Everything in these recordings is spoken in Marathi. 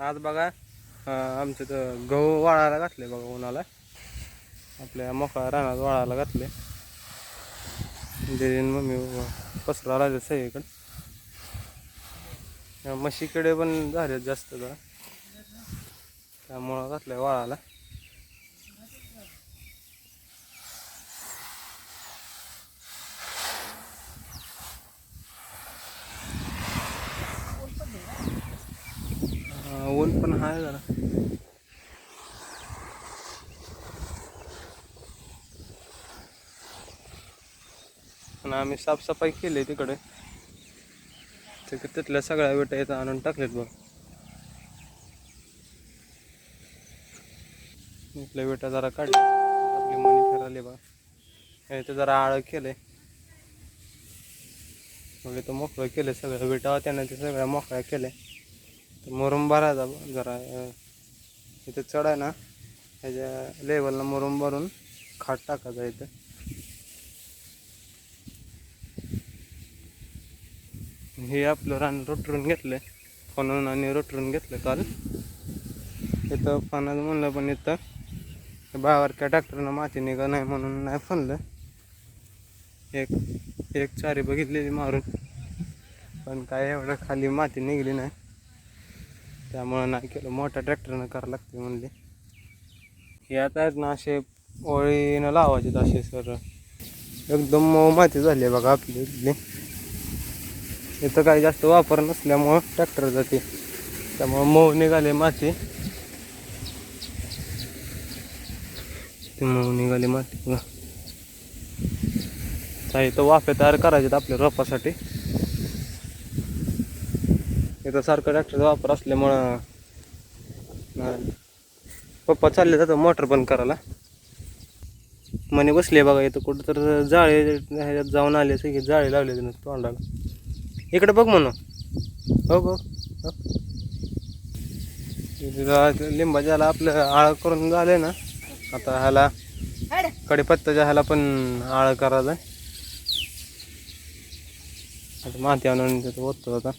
आज बघा अं, आमचं तर गहू वाळायला घातले बघा उन्हाला. आपल्या मोकळा रानात वाळायला घातले दिदीन मम्मी पसरा राहिले सगळीकडे. म्हशीकडे पण झाले जास्त जरा. त्यामुळं घातलं वाळायला अं, ऊन पण आहे जरा आणि आम्ही साफसफाई केली तिकडे. तिकडे तिथल्या सगळ्या विटा इथं आणून टाकलेत बघ. इथल्या विटा जरा काढल्या. आपली मनी फिराली बघ. इथं जरा आळं केलंय. मग इथं मोकळं केलं सगळं. विटा त्यानं ते सगळ्या मोकळ्या केल्या. तर मुरुम भरायचा जरा इथं चढ आहे ना. ह्याच्या लेवलला मुरुम भरून खाट टाकायचा इथं. हे आपलं रान रोटरून आहे फणून आणि रोटरून घेतलं काल. इथं फणाचं म्हणलं पण इथं बावरच्या ट्रॅक्टरनं माती निघा नाही म्हणून नाही फणलं. एक एक चारी बघितलेली मारून. पण काय एवढं खाली माती निघली नाही. त्यामुळं नाही केलं. मोठ्या ट्रॅक्टरनं करावं लागते म्हणले. हे आता आहेत ना असे ओळीनं लावायचे असे सर. एकदम मऊ माती झाली आहे बघा आपली इथली. इथं काही जास्त वापर नसल्यामुळं ट्रॅक्टर जाते. त्यामुळं मऊ निघाले माती. ते मऊ निघाले माती. बघा आता वाफे तयार करायचे आपल्या रोपासाठी. इथं सारखं ट्रॅक्टरचा वापर असल्यामुळं पप्पा चालले जातं मोटर बंद करायला. म्हणे बसले बघा इथं कुठं तर जाळे ह्याच्यात जाऊन आले सगळे जाळे लावले त्यानं तोंडाला. इकडे बघ म्हणून. हो हो. लिंबा लिंबाच्याला आपलं आळ करून झालंय ना आता ह्याला कडीपत्ताच्या ह्याला पण आळ करायचं आहे आता माती आणून तिथं ओततो आता.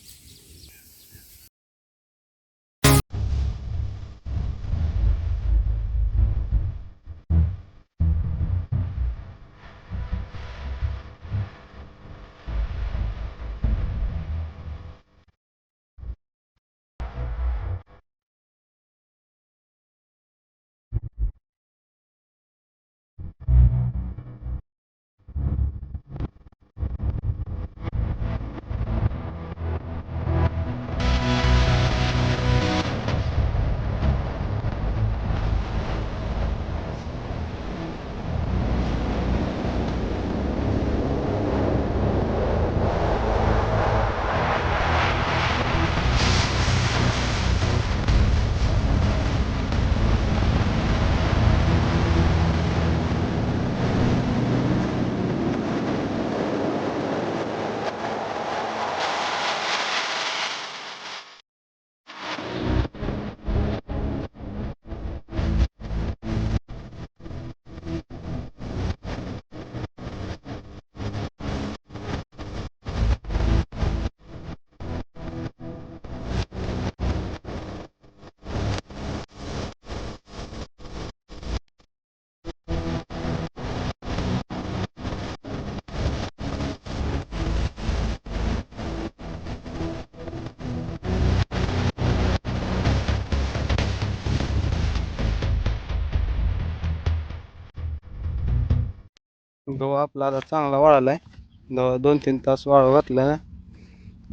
गहू आपला आता चांगला वाळाला आहे दोन तीन तास वाळू घातला. ना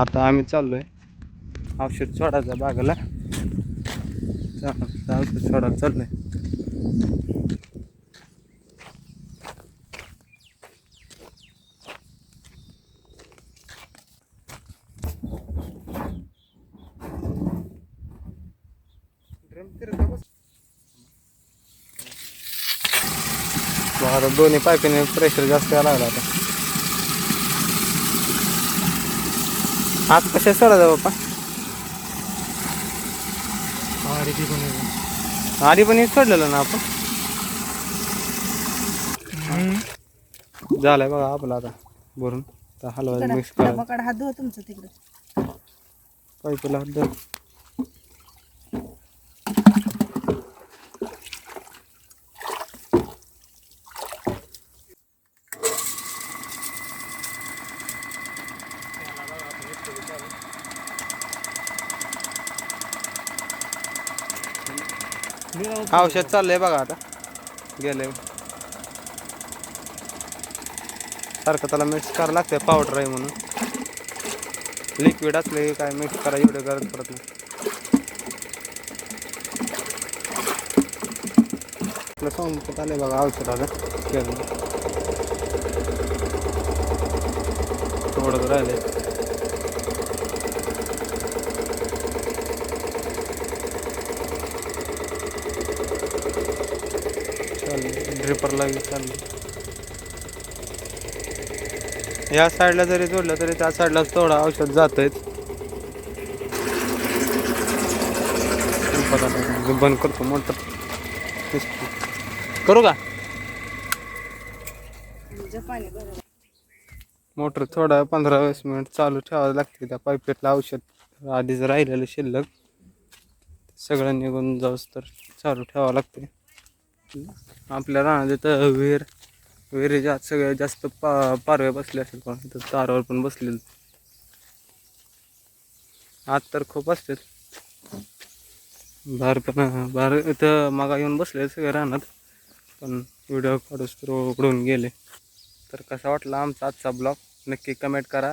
आता आम्ही चाललो आहे औषध सोडायचं बागाला. चांगलं औषध सोडायला चाललंय. आहे आता दोन्ही पायपीने प्रेशर जास्त यायला लागला आता. आज कशा सोडायचं बाप्पा आधी पण हे सोडलेलं ना आपण? झालंय बघा आपलं आता भरून. हलवायचं मिक्स हात धुवा तुमचं तिकडे. हात धर औषध चाललंय बघा आता. गेले सारखं त्याला मिक्स करावं लागतं पावडर आहे म्हणून. लिक्विड असले की काय मिक्स करा एवढं गरज पडत नाही. आपलं संपत आलंय बघा औषध आता. केलं थोडं राहिले चालेल ड्रिपरला चाललं या साईडला जरी जोडलं तरी त्या साईडला थोडं औषध जातंय. बंद करतो मोटर. करू का? मोटर थोडा पंधरा वीस मिनिट चालू ठेवावं लागते त्या पायपेटला औषध आधीच राहिलेलं शिल्लक. सगळं निघून जाऊस तर चालू ठेवावं लागते आपल्या रानात तर विहीर विहिरीच्या आत सगळ्यात जास्त पा पारवे बसले असेल पण इथं तारावर पण बसले आत तर खूप असतात. बाहेर पण बाहेर इथं मागा येऊन बसले सगळे राहणार पण व्हिडिओ काढूस तर उघडून गेले. तर कसा वाटला आमचा आजचा ब्लॉग नक्की कमेंट करा.